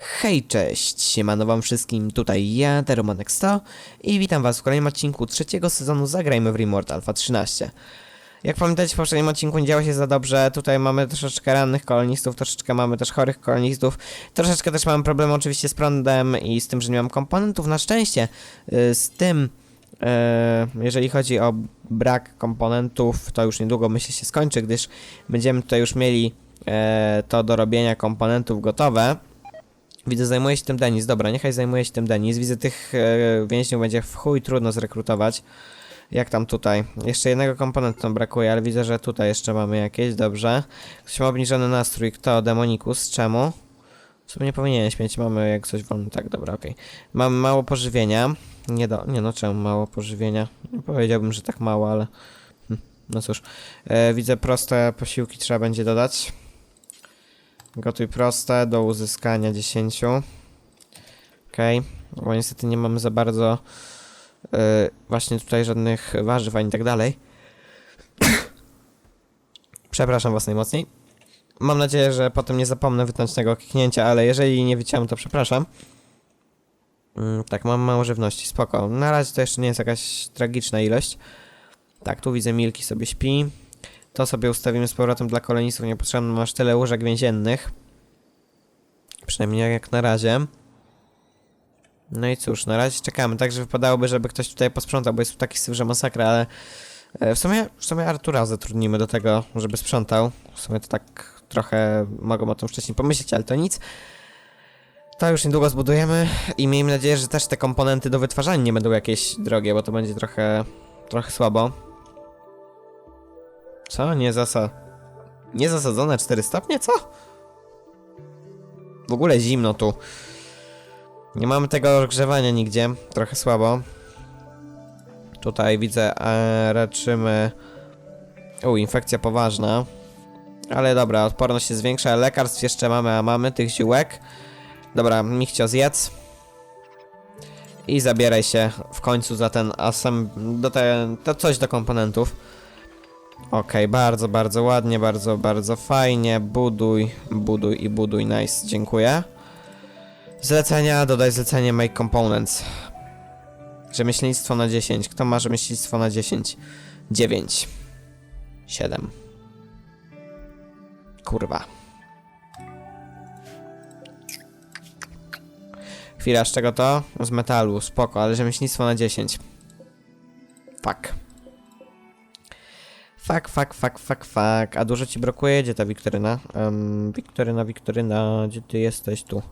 Hej, cześć, siemano wam wszystkim, tutaj ja, Teromanek 100 i witam was w kolejnym odcinku trzeciego sezonu Zagrajmy w Rimworld Alpha 13. Jak pamiętacie, w poprzednim odcinku nie działo się za dobrze, tutaj mamy troszeczkę rannych kolonistów, troszeczkę mamy też chorych kolonistów, troszeczkę też mamy problemy oczywiście z prądem i z tym, że nie mam komponentów, na szczęście y, z tym, y, jeżeli chodzi o brak komponentów, to już niedługo myślę się skończy, gdyż będziemy tutaj już mieli e, to do robienia komponentów gotowe. Widzę, zajmuje się tym Denis. Dobra, niechaj zajmuje się tym Denis. Widzę, tych e, więźniów będzie w chuj trudno zrekrutować. Jak tam tutaj? Jeszcze jednego komponentu nam brakuje, ale widzę, że tutaj jeszcze mamy jakieś. Dobrze. Ktoś ma obniżony nastrój. Kto? Demonikus. Czemu? W sumie nie powinieneś mieć. Mamy jak coś wolno. Tak, dobra, okej. Mamy mało pożywienia. Nie do... Nie no, czemu mało pożywienia? Nie powiedziałbym, że tak mało, ale... Hm, no cóż. E, widzę, proste posiłki trzeba będzie dodać. Gotuj proste do uzyskania 10. Okej, bo niestety nie mamy za bardzo yy, właśnie tutaj żadnych warzyw ani tak dalej. Przepraszam was najmocniej. Mam nadzieję, że potem nie zapomnę wytnąć tego kliknięcia, ale jeżeli nie wyciąłem, to przepraszam. Mm, tak, mam mało żywności, spoko. Na razie to jeszcze nie jest jakaś tragiczna ilość. Tak, tu widzę Milki sobie śpi. To sobie ustawimy z powrotem dla kolonistów, nie potrzebno masz tyle łóżek więziennych. Przynajmniej jak na razie. No i cóż, na razie czekamy, także wypadałoby, żeby ktoś tutaj posprzątał, bo jest taki syf, że masakra, ale e, w sumie, w sumie Artura zatrudnimy do tego, żeby sprzątał. W sumie to tak trochę mogą o tym wcześniej pomyśleć, ale to nic. To już niedługo zbudujemy i miejmy nadzieję, że też te komponenty do wytwarzania nie będą jakieś drogie, bo to będzie trochę, trochę słabo. Co? Nie zasa... Nie zasadzone 4 stopnie? Co? W ogóle zimno tu. Nie mamy tego rozgrzewania nigdzie. Trochę słabo. Tutaj widzę, e, leczymy... U, infekcja poważna. Ale dobra, odporność się zwiększa. Lekarstw jeszcze mamy, a mamy tych ziółek. Dobra, Michcio zjedz. I zabieraj się w końcu za ten asem... do te... to coś do komponentów. Okej, bardzo, bardzo ładnie, bardzo, bardzo fajnie. Buduj, buduj i buduj. Nice, dziękuję. Zlecenia, dodaj zlecenie Make Components. Rzemieślnictwo na 10. Kto ma rzemieślnictwo na 10? 9. 7. Kurwa. Chwila, z czego to? Z metalu, spoko, ale rzemieślnictwo na 10. Fuck. Fuck, fuck, fuck, fuck, fuck. A dużo ci brakuje? Gdzie ta Wiktoryna? Um, Wiktoryna, Wiktoryna, gdzie ty jesteś tu?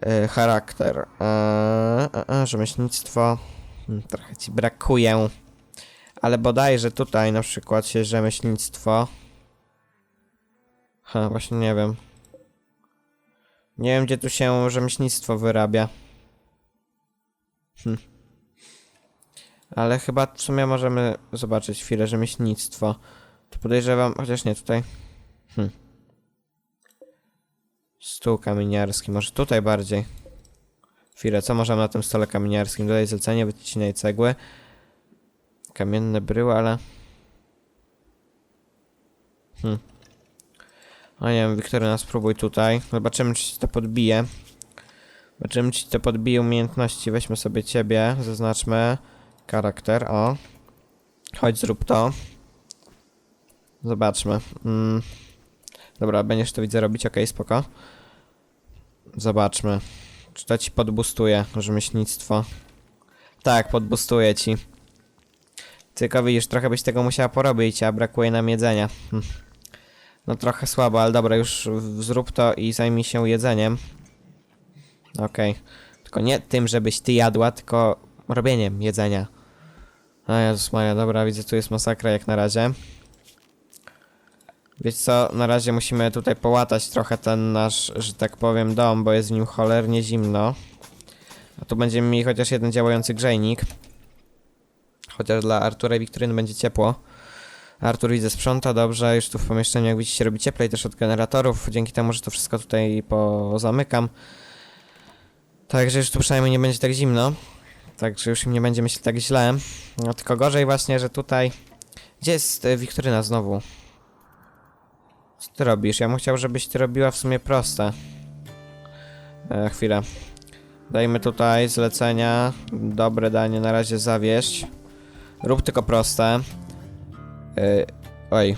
E, charakter. E, e, e, rzemieślnictwo. Hmm, trochę ci brakuje. Ale bodajże tutaj na przykład się rzemieślnictwo. Ha, właśnie nie wiem. Nie wiem, gdzie tu się rzemieślnictwo wyrabia. Hm. Ale chyba w sumie możemy zobaczyć chwilę rzemieślnictwo. Tu podejrzewam, chociaż nie tutaj. Hm. Stół kamieniarski, może tutaj bardziej. Chwilę, co możemy na tym stole kamieniarskim? Dodaj zlecenie, wycinaj cegły. Kamienne bryły, ale... Hm. O nie wiem, Wiktoryna, spróbuj tutaj. Zobaczymy, czy ci to podbije. Zobaczymy, czy to podbije umiejętności. Weźmy sobie ciebie, zaznaczmy. Charakter, o. Chodź, zrób to. Zobaczmy. Mm. Dobra, będziesz to widzę robić, okej, spoko. Zobaczmy. Czy to ci podbustuje rzemieślnictwo? Tak, podbustuje ci. Tylko widzisz, trochę byś tego musiała porobić, a brakuje nam jedzenia. Hm. No trochę słabo, ale dobra, już zrób to i zajmij się jedzeniem. Okej. Tylko nie tym, żebyś ty jadła, tylko robieniem jedzenia. A Jezus Maria, dobra, widzę, tu jest masakra jak na razie. Wiecie co, na razie musimy tutaj połatać trochę ten nasz, że tak powiem, dom, bo jest w nim cholernie zimno. A tu będziemy mieli chociaż jeden działający grzejnik. Chociaż dla Artura i Wiktoryny będzie ciepło. Artur widzę sprząta, dobrze, już tu w pomieszczeniu jak widzicie robi cieplej też od generatorów, dzięki temu, że to wszystko tutaj pozamykam. Także już tu przynajmniej nie będzie tak zimno. Także już im nie będzie myśleć tak źle. No tylko gorzej właśnie, że tutaj... Gdzie jest e, Wiktoryna znowu? Co ty robisz? Ja bym chciał, żebyś ty robiła w sumie proste. E, chwilę. Dajmy tutaj zlecenia. Dobre danie na razie zawieść. Rób tylko proste. E, oj.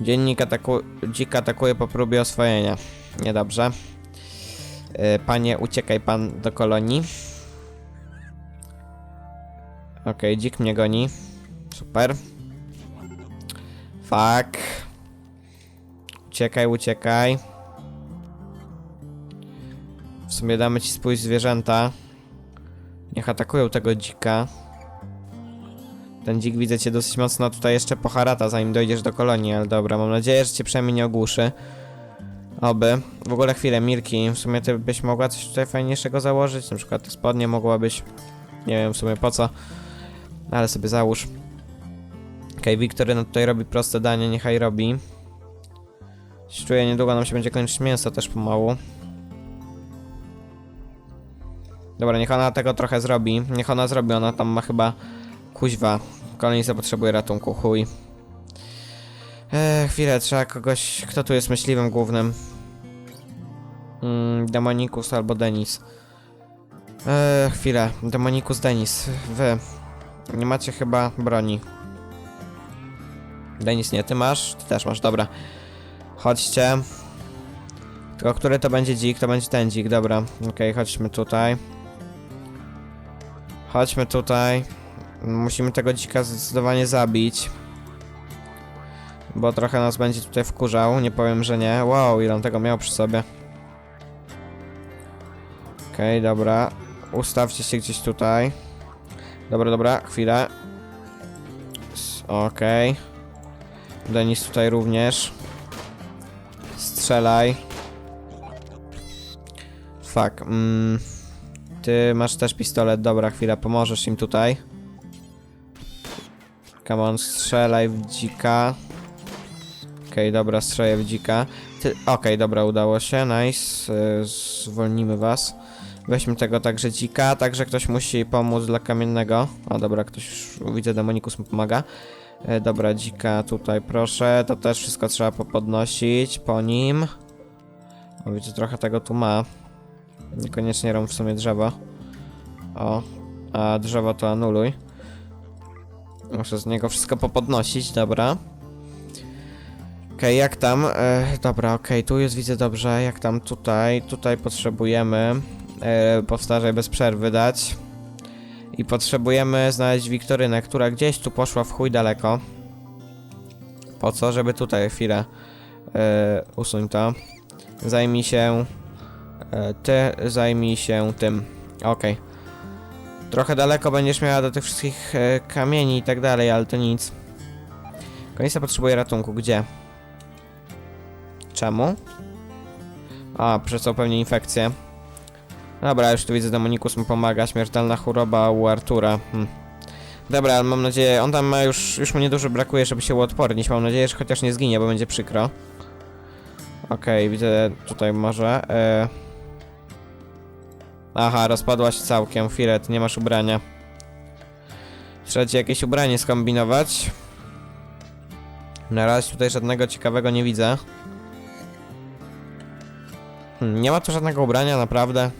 Dziennik ataku dzik atakuje po próbie oswojenia. Niedobrze. E, panie, uciekaj pan do kolonii. Okej, dzik mnie goni. Super. Fuck. Uciekaj, uciekaj. W sumie damy ci spójrz zwierzęta. Niech atakują tego dzika. Ten dzik widzę cię dosyć mocno tutaj jeszcze poharata, zanim dojdziesz do kolonii, ale dobra, mam nadzieję, że cię przynajmniej nie ogłuszy. Oby. W ogóle chwilę, Mirki, w sumie ty byś mogła coś tutaj fajniejszego założyć, na przykład te spodnie mogłabyś. Nie wiem w sumie po co, ale sobie załóż. Okej, okay, Wiktoryna tutaj robi proste danie, niechaj robi. Czuję, niedługo nam się będzie kończyć mięso też pomału. Dobra, niech ona tego trochę zrobi. Niech ona zrobi, ona tam ma chyba kuźwa. Kolejnica potrzebuje ratunku, chuj. Eee, chwilę, trzeba kogoś... Kto tu jest myśliwym głównym? Mm, Demonikus albo Denis. Eee, chwilę. Demonikus, Denis. Wy. Nie macie chyba broni. Denis, nie, ty masz? Ty też masz, dobra. Chodźcie. Tylko który to będzie dzik? To będzie ten dzik, dobra. Okej, chodźmy tutaj. Chodźmy tutaj. Musimy tego dzika zdecydowanie zabić. Bo trochę nas będzie tutaj wkurzał, nie powiem, że nie. Wow, ile on tego miał przy sobie. Okej, dobra. Ustawcie się gdzieś tutaj. Dobra, dobra, chwilę. Okej. Denis tutaj również. Strzelaj. Fuck. Mm. Ty masz też pistolet, dobra, chwila, pomożesz im tutaj. Come on, strzelaj w dzika. Okej, dobra, strzelaj w dzika. Ty... Okej, dobra, udało się, nice. Y, Zwolnimy was. Weźmy tego także dzika, także ktoś musi pomóc dla kamiennego. O, dobra, ktoś już, widzę, demonikus mu pomaga. E, dobra, dzika tutaj proszę, to też wszystko trzeba popodnosić po nim. O, widzę, trochę tego tu ma. Niekoniecznie rąb w sumie drzewo. O, a drzewo to anuluj. Muszę z niego wszystko popodnosić, dobra. Okej, jak tam? E, dobra, okej, tu jest, widzę dobrze. Jak tam tutaj? Tutaj potrzebujemy e, powtarzaj bez przerwy dać. I potrzebujemy znaleźć Wiktorynę, która gdzieś tu poszła w chuj daleko. Po co? Żeby tutaj chwilę e, usuń to. Zajmij się e, ty, zajmij się tym. Okej. Trochę daleko będziesz miała do tych wszystkich e, kamieni i tak dalej, ale to nic. Konica potrzebuje ratunku. Gdzie? Czemu? A, przecież pewnie infekcję. Dobra, już tu widzę, Demonikus mu pomaga. Śmiertelna choroba u Artura. Hm. Dobra, ale mam nadzieję, on tam ma już, już mu niedużo brakuje, żeby się uodpornić. Mam nadzieję, że chociaż nie zginie, bo będzie przykro. Okej, widzę tutaj może. E... Aha, rozpadła się całkiem. Firet, nie masz ubrania. Trzeba ci jakieś ubranie skombinować. Na razie tutaj żadnego ciekawego nie widzę. Hmm, nie ma tu żadnego ubrania, naprawdę.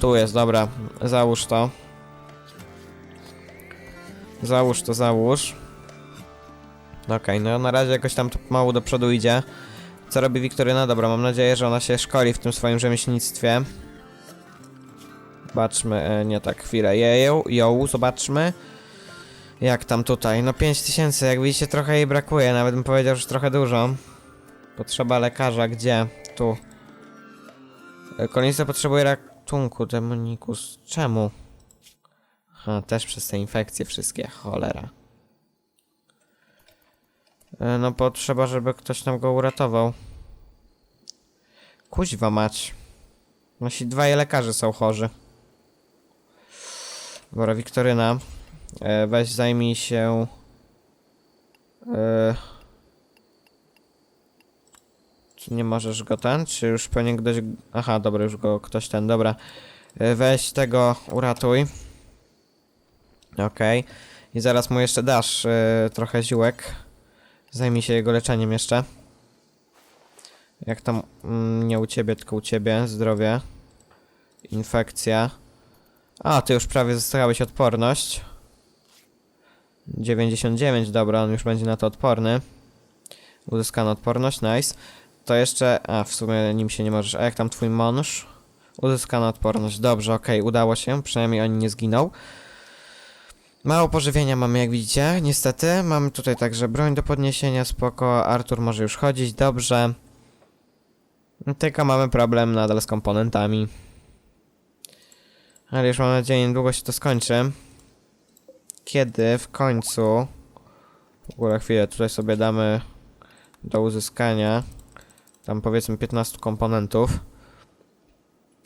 Tu jest, dobra. Załóż to. Załóż to, załóż. Okej, no na razie jakoś tam to mało do przodu idzie. Co robi Wiktoryna? Dobra, mam nadzieję, że ona się szkoli w tym swoim rzemieślnictwie. Zobaczmy, e, nie tak, chwilę. Jeją, ją, zobaczmy. Jak tam tutaj? No 5000, jak widzicie trochę jej brakuje, nawet bym powiedział, że trochę dużo. Potrzeba lekarza, gdzie? Tu. E, Kolejnica potrzebuje ratunku, demonikus. Czemu? Ha, też przez te infekcje wszystkie, cholera. E, No potrzeba, żeby ktoś tam go uratował. Kuźwa mać. Nosi dwaj lekarze są chorzy. Dobra, Wiktoryna. E, weź zajmij się... E, czy nie możesz go ten? Czy już powinien ktoś... Aha, dobra, już go ktoś ten, dobra. E, weź tego, uratuj. Okej. I zaraz mu jeszcze dasz e, trochę ziółek. Zajmij się jego leczeniem jeszcze. Jak tam, mm, nie u ciebie, tylko u ciebie, zdrowie. Infekcja. A, ty już prawie zyskałeś odporność. 99, dobra, on już będzie na to odporny. Uzyskano odporność, nice. To jeszcze, a w sumie nim się nie możesz. A jak tam twój mąż? Uzyskano odporność, dobrze, okej, udało się, przynajmniej on nie zginął. Mało pożywienia mamy, jak widzicie, niestety. Mamy tutaj także broń do podniesienia, spoko. Artur może już chodzić, dobrze. Tylko mamy problem nadal z komponentami. Ale już mam nadzieję, niedługo się to skończy. Kiedy w końcu... W ogóle chwilę, tutaj sobie damy do uzyskania tam powiedzmy 15 komponentów.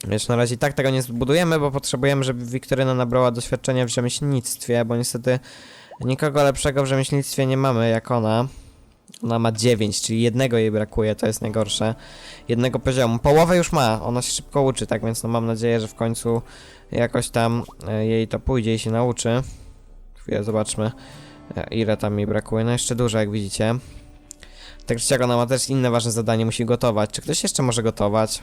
Wiesz, na razie i tak tego nie zbudujemy, bo potrzebujemy, żeby Wiktoryna nabrała doświadczenia w rzemieślnictwie, bo niestety nikogo lepszego w rzemieślnictwie nie mamy jak ona. Ona ma 9, czyli jednego jej brakuje, to jest najgorsze. Jednego poziomu. Połowę już ma, ona się szybko uczy, tak więc no mam nadzieję, że w końcu jakoś tam e, jej to pójdzie i się nauczy. Chwilę, zobaczmy e, ile tam jej brakuje. No jeszcze dużo, jak widzicie. Tak czy ona ma też inne ważne zadanie, musi gotować. Czy ktoś jeszcze może gotować?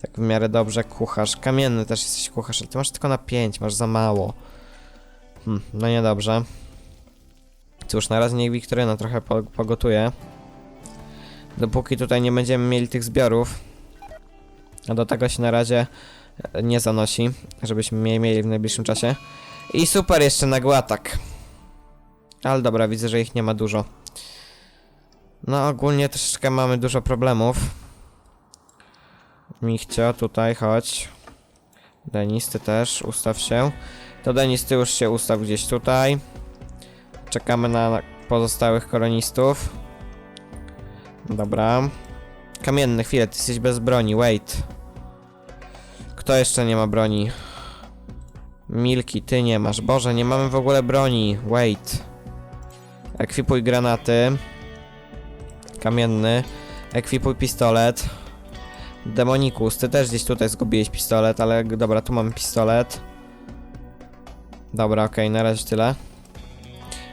Tak w miarę dobrze, kucharz. Kamienny też jesteś kucharz, ale ty masz tylko na 5, masz za mało. Hmm, no niedobrze. Cóż, na razie niech Wiktoryna trochę po, pogotuje. Dopóki tutaj nie będziemy mieli tych zbiorów. A do tego się na razie e, nie zanosi, żebyśmy je mieli w najbliższym czasie. I super, jeszcze nagły atak. Ale dobra, widzę, że ich nie ma dużo. No ogólnie troszeczkę mamy dużo problemów. Michcio, tutaj, chodź. Denis, ty też, ustaw się. To Denis, ty już się ustaw gdzieś tutaj. Czekamy na pozostałych kolonistów. Dobra. Kamienny, chwilę, ty jesteś bez broni, wait. Kto jeszcze nie ma broni? Milki, ty nie masz. Boże, nie mamy w ogóle broni, wait. Ekwipuj granaty. Kamienny. Ekwipuj pistolet. Demonikus, ty też gdzieś tutaj zgubiłeś pistolet, ale dobra, tu mamy pistolet. Dobra, okej, na razie tyle.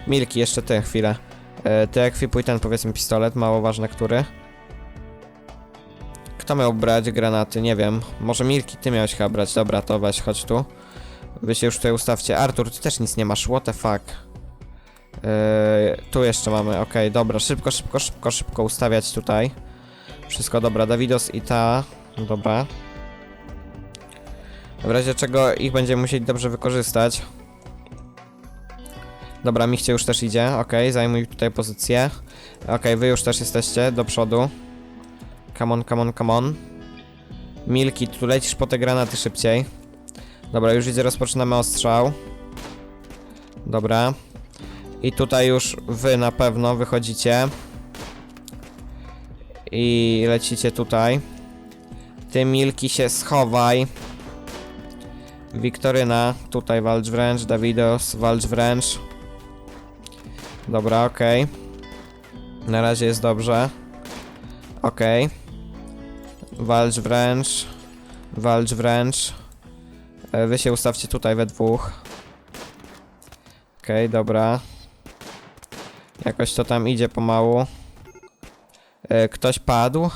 Milki, jeszcze ty, chwilę. E, ty ekwipuj ten, powiedzmy, pistolet, mało ważne, który. Kto miał brać granaty? Nie wiem. Może Milki, ty miałeś chyba brać. Dobra, to weź, chodź tu. Wy się już tutaj ustawcie. Artur, ty też nic nie masz, what the fuck. Yy, tu jeszcze mamy, okej, dobra, szybko, szybko, szybko, szybko ustawiać tutaj. Wszystko dobra, Dawidos i ta, dobra. W razie czego ich będziemy musieli dobrze wykorzystać. Dobra, Michcie już też idzie, okej, zajmuj tutaj pozycję. Okej, wy już też jesteście, do przodu. Come on, come on, come on. Milki, tu lecisz po te granaty szybciej. Dobra, już idzie, rozpoczynamy ostrzał. Dobra. I tutaj już wy na pewno wychodzicie. I lecicie tutaj. Ty Milki się schowaj. Wiktoryna, tutaj walcz wręcz. Dawidos, walcz wręcz. Dobra, okej. Na razie jest dobrze. Okej. Walcz wręcz. Walcz wręcz. E, Wy się ustawcie tutaj we dwóch. Okej, dobra. Jakoś to tam idzie pomału. E, ktoś padł.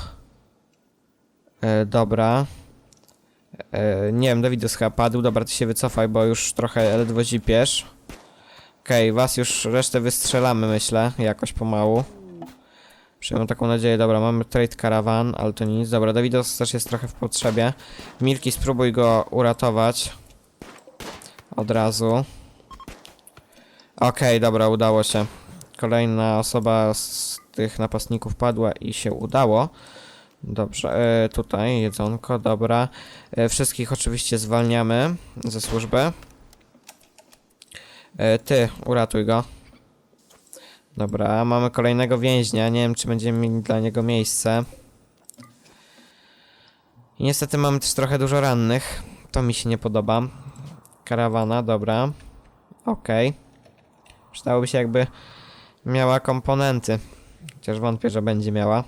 E, dobra. E, nie wiem, Dawidos chyba padł. Dobra, ty się wycofaj, bo już trochę ledwo zipiesz. Okej, was już resztę wystrzelamy, myślę, jakoś pomału. Przyjmę taką nadzieję. Dobra, mamy trade caravan, ale to nic. Dobra, Dawidos też jest trochę w potrzebie. Milki, spróbuj go uratować. Od razu. Okej, dobra, udało się. Kolejna osoba z tych napastników padła i się udało. Dobrze, e, tutaj jedzonko, dobra. E, wszystkich oczywiście zwalniamy ze służby. E, ty, uratuj go. Dobra, mamy kolejnego więźnia. Nie wiem, czy będziemy mieli dla niego miejsce. I niestety mamy też trochę dużo rannych. To mi się nie podoba. Karawana, dobra. Okej. Przydałoby się jakby miała komponenty. Chociaż wątpię, że będzie miała.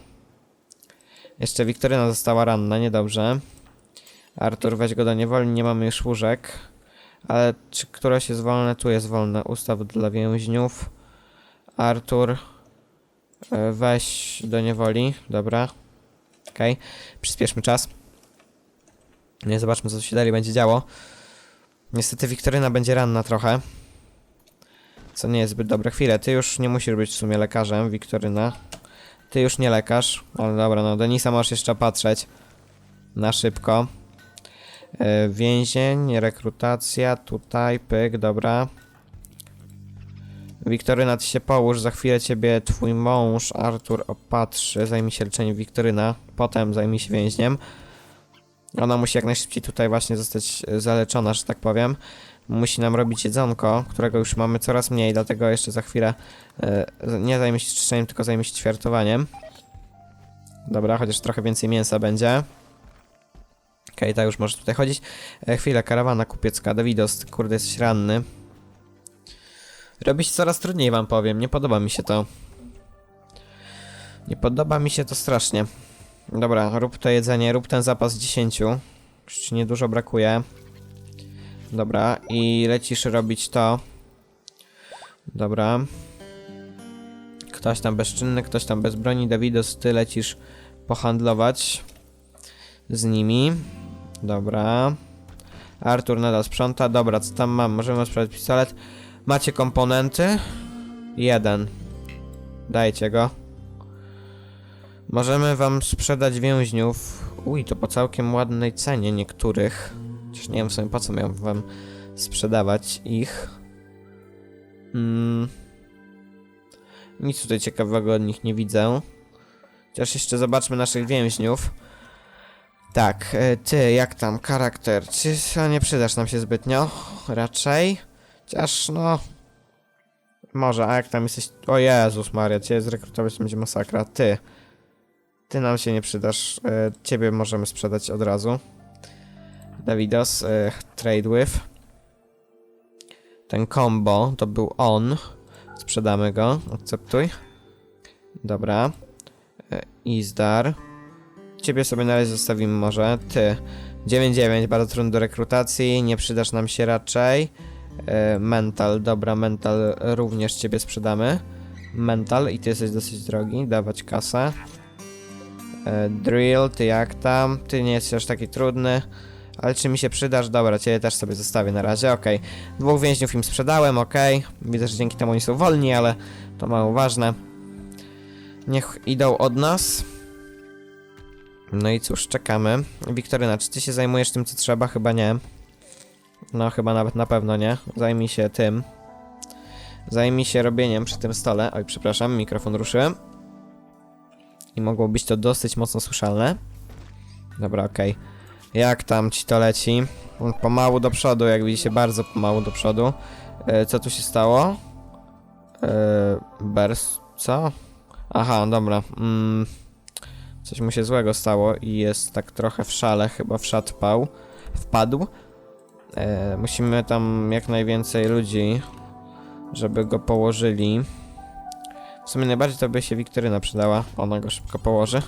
Jeszcze Wiktoryna została ranna, niedobrze. Artur, weź go do niewoli, nie mamy już łóżek. Ale czy któreś jest wolne? Tu jest wolne. Ustaw dla więźniów. Artur, e, weź do niewoli, dobra. Okej, przyspieszmy czas. Nie, zobaczmy co się dalej będzie działo. Niestety Wiktoryna będzie ranna trochę. Co nie jest zbyt dobre. Chwilę, ty już nie musisz być w sumie lekarzem, Wiktoryna. Ty już nie lekarz. Ale dobra, no Denisa możesz jeszcze patrzeć. Na szybko. E, więzień, rekrutacja, tutaj, pyk, dobra. Wiktoryna, ty się połóż, za chwilę ciebie twój mąż Artur opatrzy, zajmie się leczeniem Wiktoryna, potem zajmie się więźniem. Ona musi jak najszybciej tutaj właśnie zostać zaleczona, że tak powiem. Musi nam robić jedzonko, którego już mamy coraz mniej, dlatego jeszcze za chwilę e, nie zajmie się czyszczeniem, tylko zajmie się ćwiartowaniem. Dobra, chociaż trochę więcej mięsa będzie. Okej, tak już możesz tutaj chodzić. E, chwilę, karawana kupiecka, Dawidos, kurde, jesteś ranny. Robi się coraz trudniej, wam powiem, nie podoba mi się to. Nie podoba mi się to strasznie. Dobra, rób to jedzenie, rób ten zapas 10. Już ci niedużo brakuje. Dobra, i lecisz robić to. Dobra. Ktoś tam bezczynny, ktoś tam bez broni. Dawidos, ty lecisz pohandlować z nimi. Dobra. Artur nadal sprząta. Dobra, co tam mam? Możemy sprzedać pistolet. Macie komponenty? Jeden. Dajcie go. Możemy wam sprzedać więźniów. Uj, to po całkiem ładnej cenie niektórych. Chociaż nie wiem w sumie po co miałem wam sprzedawać ich. Mm. Nic tutaj ciekawego od nich nie widzę. Chociaż jeszcze zobaczmy naszych więźniów. Tak, e, ty, jak tam, charakter? Czy nie przydasz nam się zbytnio? Raczej. Chociaż, no... Może, a jak tam jesteś... O Jezus Maria, cię zrekrutować to będzie masakra. Ty. Ty nam się nie przydasz. E, ciebie możemy sprzedać od razu. Davidos, e, trade with. Ten combo to był on. Sprzedamy go. Akceptuj. Dobra. E, Izdar. Ciebie sobie na razie zostawimy może. Ty. 9-9, bardzo trudny do rekrutacji. Nie przydasz nam się raczej. E, mental, dobra, mental również ciebie sprzedamy. Mental i ty jesteś dosyć drogi. Dawać kasę. Drill, ty jak tam? Ty nie jesteś aż taki trudny. Ale czy mi się przydasz? Dobra, ciebie też sobie zostawię na razie, okej. Dwóch więźniów im sprzedałem, okej. Widzę, że dzięki temu oni są wolni, ale to mało ważne. Niech idą od nas. No i cóż, czekamy. Wiktoryna, czy ty się zajmujesz tym, co trzeba? Chyba nie. No, chyba nawet na pewno nie. Zajmij się tym. Zajmij się robieniem przy tym stole. Oj, przepraszam, mikrofon ruszyłem. I mogło być to dosyć mocno słyszalne. Dobra, okej. Jak tam ci to leci? Pomału do przodu, jak widzicie, bardzo pomału do przodu. E, co tu się stało? E, Bers... co? Aha, dobra. Mm, coś mu się złego stało i jest tak trochę w szale, chyba wszedł pał. Wpadł. E, musimy tam jak najwięcej ludzi, żeby go położyli. W sumie najbardziej to by się Wiktoryna przydała. Ona go szybko położy.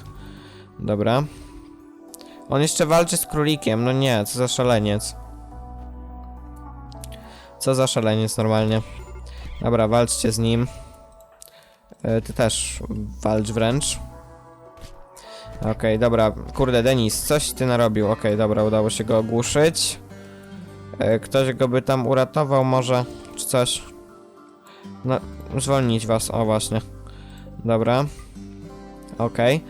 Dobra. On jeszcze walczy z królikiem. No nie, co za szaleniec. Co za szaleniec normalnie. Dobra, walczcie z nim. E, ty też walcz wręcz. Okej, dobra. Kurde, Denis, coś ty narobił. Okej, dobra, udało się go ogłuszyć. E, ktoś go by tam uratował może, czy coś. No, zwolnić was, o właśnie. Dobra. Okej.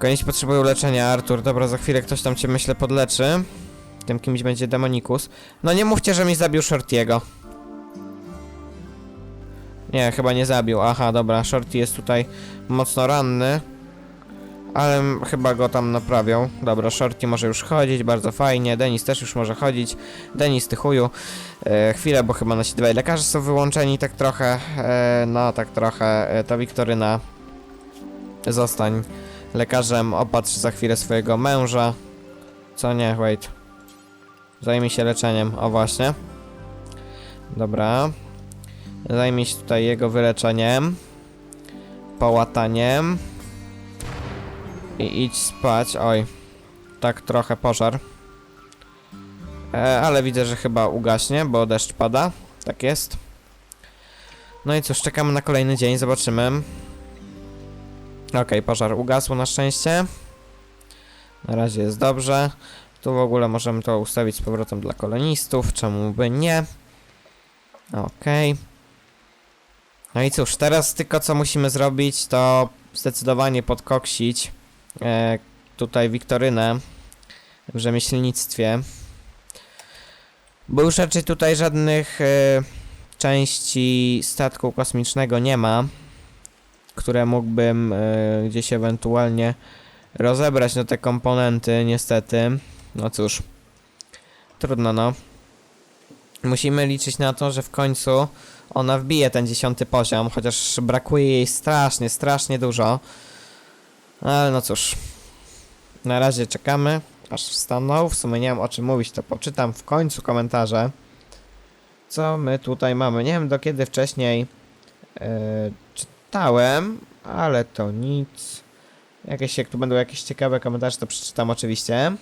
Koniecznie potrzebują leczenia, Artur. Dobra, za chwilę ktoś tam cię, myślę, podleczy. Tym kimś będzie Demonikus. No nie mówcie, że mi zabił Shortiego. Nie, chyba nie zabił. Aha, dobra, Shorty jest tutaj mocno ranny. Ale chyba go tam naprawią. Dobra, Shorty może już chodzić, bardzo fajnie. Denis też już może chodzić. Denis, ty chuju. E, chwilę, bo chyba nasi dwaj lekarze są wyłączeni tak trochę. E, no, tak trochę. E, to Wiktoryna. Zostań lekarzem, opatrz za chwilę swojego męża. Co nie, wait. Zajmij się leczeniem, o właśnie. Dobra. Zajmij się tutaj jego wyleczeniem. Połataniem. I idź spać, oj. Tak trochę pożar. E, ale widzę, że chyba ugaśnie, bo deszcz pada. Tak jest. No i cóż, czekamy na kolejny dzień, zobaczymy. Okej, pożar ugasł na szczęście. Na razie jest dobrze. Tu w ogóle możemy to ustawić z powrotem dla kolonistów, czemu by nie. Okej. No i cóż, teraz tylko co musimy zrobić, to zdecydowanie podkoksić e, tutaj Wiktorynę w rzemieślnictwie. Bo już raczej tutaj żadnych e, części statku kosmicznego nie ma, które mógłbym e, gdzieś ewentualnie rozebrać na te komponenty, niestety. No cóż, trudno no. Musimy liczyć na to, że w końcu ona wbije ten dziesiąty poziom, chociaż brakuje jej strasznie, strasznie dużo. Ale no cóż. Na razie czekamy, aż wstaną. W sumie nie wiem o czym mówić, to poczytam w końcu komentarze. Co my tutaj mamy? Nie wiem do kiedy wcześniej yy, czytałem, ale to nic. Jakieś, jak tu będą jakieś ciekawe komentarze, to przeczytam oczywiście.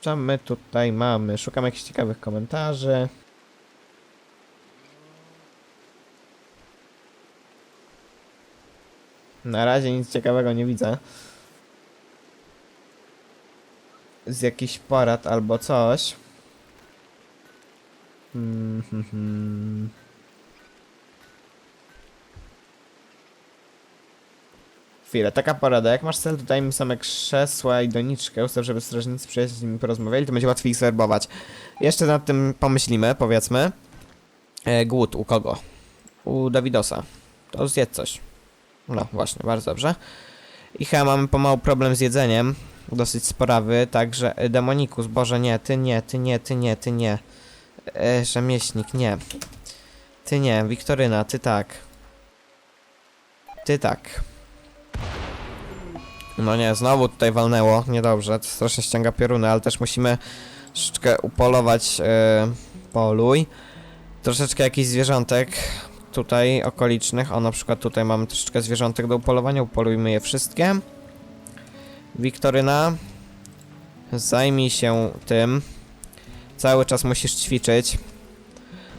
Co my tutaj mamy? Szukam jakichś ciekawych komentarzy. Na razie nic ciekawego nie widzę. Z jakichś porad albo coś. Hmm, hmm, hmm. Chwilę, taka porada. Jak masz cel, dodaj mi same krzesła i doniczkę. Ustaw, żeby strażnicy przyjaźni z nimi porozmawiali, to będzie łatwiej ich zwerbować. Jeszcze nad tym pomyślimy, powiedzmy. E, głód u kogo? U Dawidosa. To zjedz coś. No, właśnie, bardzo dobrze. I chyba mamy pomału problem z jedzeniem. Dosyć sporawy, także e, demonikus, Boże nie, ty nie, ty nie, ty nie, ty nie. E, rzemieślnik, nie. Ty nie, Wiktoryna, ty tak. Ty tak. No nie, znowu tutaj walnęło, niedobrze, to strasznie ściąga pioruny, ale też musimy troszeczkę upolować e, poluj. Troszeczkę jakichś zwierzątek tutaj okolicznych, o na przykład tutaj mamy troszeczkę zwierzątek do upolowania, upolujmy je wszystkie. Wiktoryna, zajmij się tym. Cały czas musisz ćwiczyć.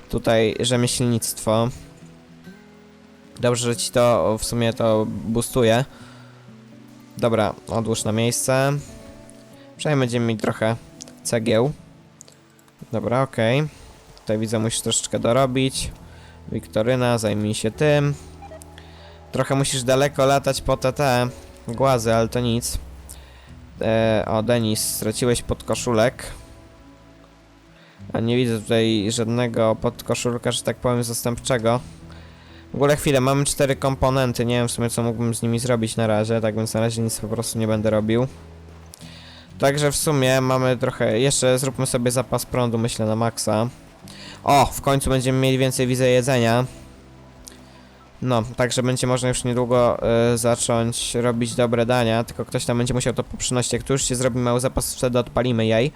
Tutaj rzemieślnictwo. Dobrze, że ci to w sumie to boostuje. Dobra, odłóż na miejsce. Przynajmniej będziemy mieć trochę cegieł. Dobra, okej. Tutaj widzę, musisz troszeczkę dorobić. Wiktoryna, zajmij się tym. Trochę musisz daleko latać po te, te głazy, ale to nic. E, o, Denis, straciłeś podkoszulek. A nie widzę tutaj żadnego podkoszulka, że tak powiem, zastępczego. W ogóle chwilę, mamy cztery komponenty, nie wiem w sumie co mógłbym z nimi zrobić na razie, tak więc na razie nic po prostu nie będę robił. Także w sumie mamy trochę, jeszcze zróbmy sobie zapas prądu myślę na maksa. O, w końcu będziemy mieli więcej widzę jedzenia. No, także będzie można już niedługo y, zacząć robić dobre dania, tylko ktoś tam będzie musiał to poprzynosić, jak tu już się zrobi mały zapas, wtedy odpalimy jej.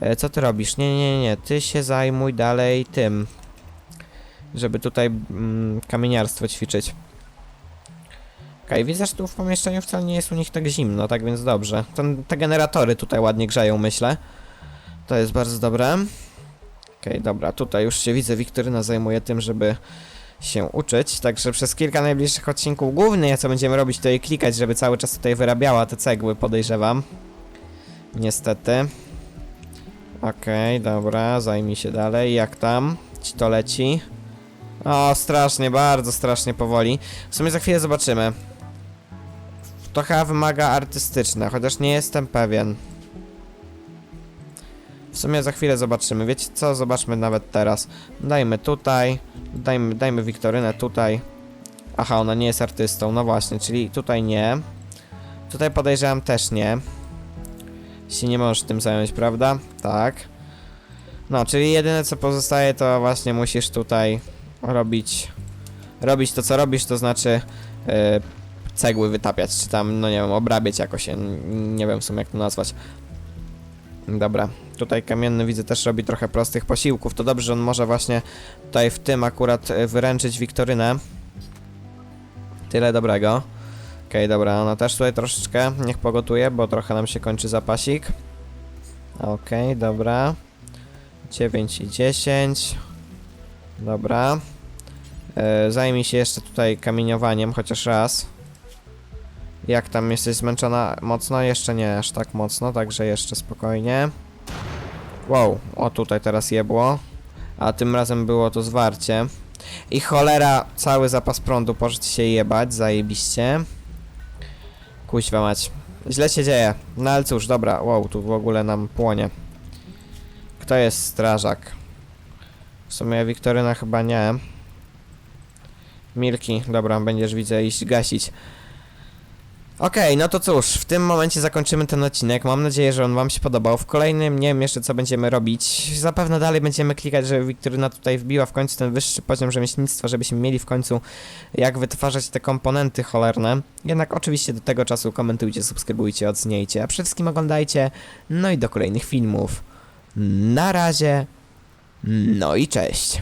E, co ty robisz? Nie, nie, nie, ty się zajmuj dalej tym żeby tutaj mm, kamieniarstwo ćwiczyć. Okej, widzę, że tu w pomieszczeniu wcale nie jest u nich tak zimno, tak więc dobrze. Ten, te generatory tutaj ładnie grzeją, myślę. To jest bardzo dobre. Okej, dobra, tutaj już się widzę, Wiktoryna zajmuje tym, żeby się uczyć, także przez kilka najbliższych odcinków głównie co będziemy robić to jej klikać, żeby cały czas tutaj wyrabiała te cegły, podejrzewam. Niestety. Okej, dobra, zajmij się dalej, jak tam? Ci to leci? O, strasznie, bardzo strasznie powoli. W sumie za chwilę zobaczymy. To chyba wymaga artystyczne, chociaż nie jestem pewien. W sumie za chwilę zobaczymy. Wiecie co? Zobaczmy nawet teraz. Dajmy tutaj. Dajmy, dajmy Wiktorynę tutaj. Aha, ona nie jest artystą. No właśnie, czyli tutaj nie. Tutaj podejrzewam też nie. Się nie możesz tym zająć, prawda? Tak. No, czyli jedyne co pozostaje to właśnie musisz tutaj robić robić to co robisz, to znaczy e, cegły wytapiać, czy tam, no nie wiem, obrabiać jakoś, nie wiem w sumie jak to nazwać. Dobra, tutaj kamienny widzę też robi trochę prostych posiłków, to dobrze, że on może właśnie tutaj w tym akurat e, wyręczyć Wiktorynę. Tyle dobrego. Okej, dobra, ona też tutaj troszeczkę niech pogotuje, bo trochę nam się kończy zapasik. Okej, dobra. 9 i 10. Dobra. E, zajmij się jeszcze tutaj kamieniowaniem chociaż raz. Jak tam jesteś zmęczona mocno? Jeszcze nie aż tak mocno, także jeszcze spokojnie. Wow, o tutaj teraz jebło. A tym razem było to zwarcie. I cholera, cały zapas prądu poszedł się jebać, zajebiście. Kuźwa mać. Źle się dzieje. No ale cóż, dobra, wow, tu w ogóle nam płonie. Kto jest strażak? W sumie Wiktoryna chyba nie. Milki, dobra, będziesz widzę iść gasić. Okej, no to cóż, w tym momencie zakończymy ten odcinek. Mam nadzieję, że on wam się podobał. W kolejnym nie wiem jeszcze co będziemy robić. Zapewne dalej będziemy klikać, żeby Wiktoryna tutaj wbiła w końcu ten wyższy poziom rzemieślnictwa, żebyśmy mieli w końcu jak wytwarzać te komponenty cholerne. Jednak oczywiście do tego czasu komentujcie, subskrybujcie, oceniajcie, a przede wszystkim oglądajcie. No i do kolejnych filmów. Na razie. No i cześć.